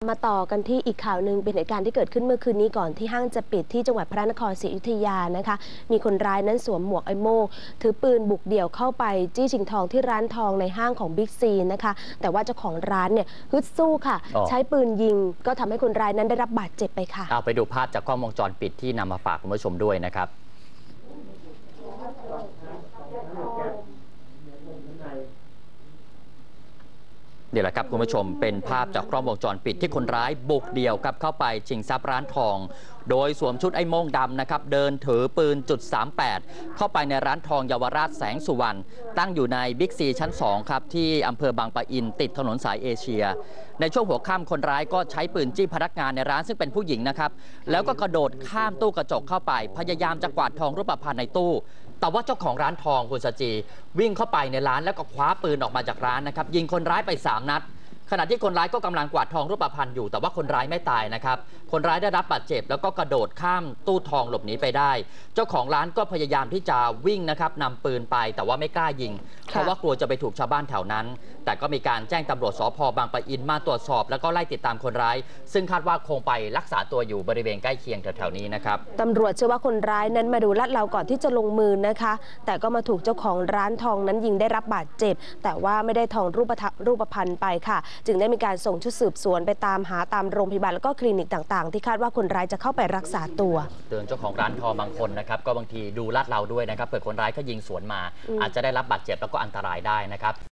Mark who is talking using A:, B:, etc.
A: มาต่อกันที่อีกข่าวหนึ่งเป็นเหตุการณ์ที่เกิดขึ้นเมื่อคืนนี้ก่อนที่ห้างจะปิดที่จังหวัดพระนครศรีอยุธยานะคะ มีคนร้ายนั้นสวมหมวกไอโม่งถือปืนบุกเดี่ยวเข้าไปจี้ชิงทองที่ร้านทองในห้างของบิ๊กซีนะคะ แต่ว่าเจ้าของร้านเนี่ยฮึดสู้ค่ะ
B: อ๋อ
A: ใช้ปืนยิงก็ทำให้คนร้ายนั้นได้รับบาดเจ็บไปค่ะ
B: เอาไปดูภาพจากกล้องวงจรปิดที่นำมาฝากคุณผู้ชมด้วยนะครับ เดี๋ยวแหละครับคุณผู้ชมเป็นภาพจากกล้องวงจรปิดที่คนร้ายบุกเดี่ยวกับเข้าไปชิงทรัพย์ร้านทอง โดยสวมชุดไอ้โม่งดำนะครับ เดินถือปืนจุด38 เข้าไปในร้านทองเยาวราชแสงสุวรรณตั้งอยู่ในบิ๊กซีชั้น 2 ครับ ที่อำเภอบางปะอินติดถนนสายเอเชีย ในช่วงหัวค่ำคนร้ายก็ใช้ปืนจี้พนักงานในร้านซึ่งเป็นผู้หญิงนะครับแล้วก็กระโดดข้ามตู้กระจกเข้าไป พยายามจะกวาดทองรูปพรรณในตู้ แต่ว่าเจ้าของร้านทองคุณสจี วิ่งเข้าไปในร้านแล้วก็คว้าปืนออกมาจากร้านนะครับ ยิงคนร้ายไป 3 นัด ขณะที่คนร้ายก็กำลังกวาดทองรูปพรรณอยู่ แต่ว่าคนร้ายไม่ตายนะครับ คนร้ายได้รับบาดเจ็บ แล้วก็กระโดดข้ามตู้ทองหลบหนีไปได้ เจ้าของร้านก็พยายามที่จะวิ่งนะครับนำปืนไปแต่ว่าไม่กล้ายิง เพราะว่ากลัวจะไปถูกชาวบ้านแถวนั้น แต่ก็มีการแจ้งตำรวจสพบางปะอินมาตรวจสอบ แล้วก็ไล่ติดตามคนร้าย ซึ่งคาดว่าคงไปรักษาตัวอยู่บริเวณใกล้เคียงแถวๆนี้นะครับ
A: ตำรวจเชื่อว่าคนร้ายนั้นมาดูลาดเราก่อนที่จะลงมือนะคะ แต่ก็มาถูกเจ้าของร้านทองนั้นยิงได้รับบาดเจ็บ แต่ว่าไม่ได้ทองรูปทะรูปพรรณไปค่ะ จึงได้มีการส่งชุดสืบสวนไปตามหาตามโรงพยาบาลแล้วก็คลินิกต่างๆ ที่คาดว่าคนร้ายจะเข้าไปรักษาตัว
B: เตือนเจ้าของร้านทองบางคนนะครับก็บางทีดูลาดเราด้วยนะครับเผื่อคนร้ายเขายิงสวนมา
A: อืม
B: อาจจะได้รับบาดเจ็บแล้วก็อันตรายได้นะครับ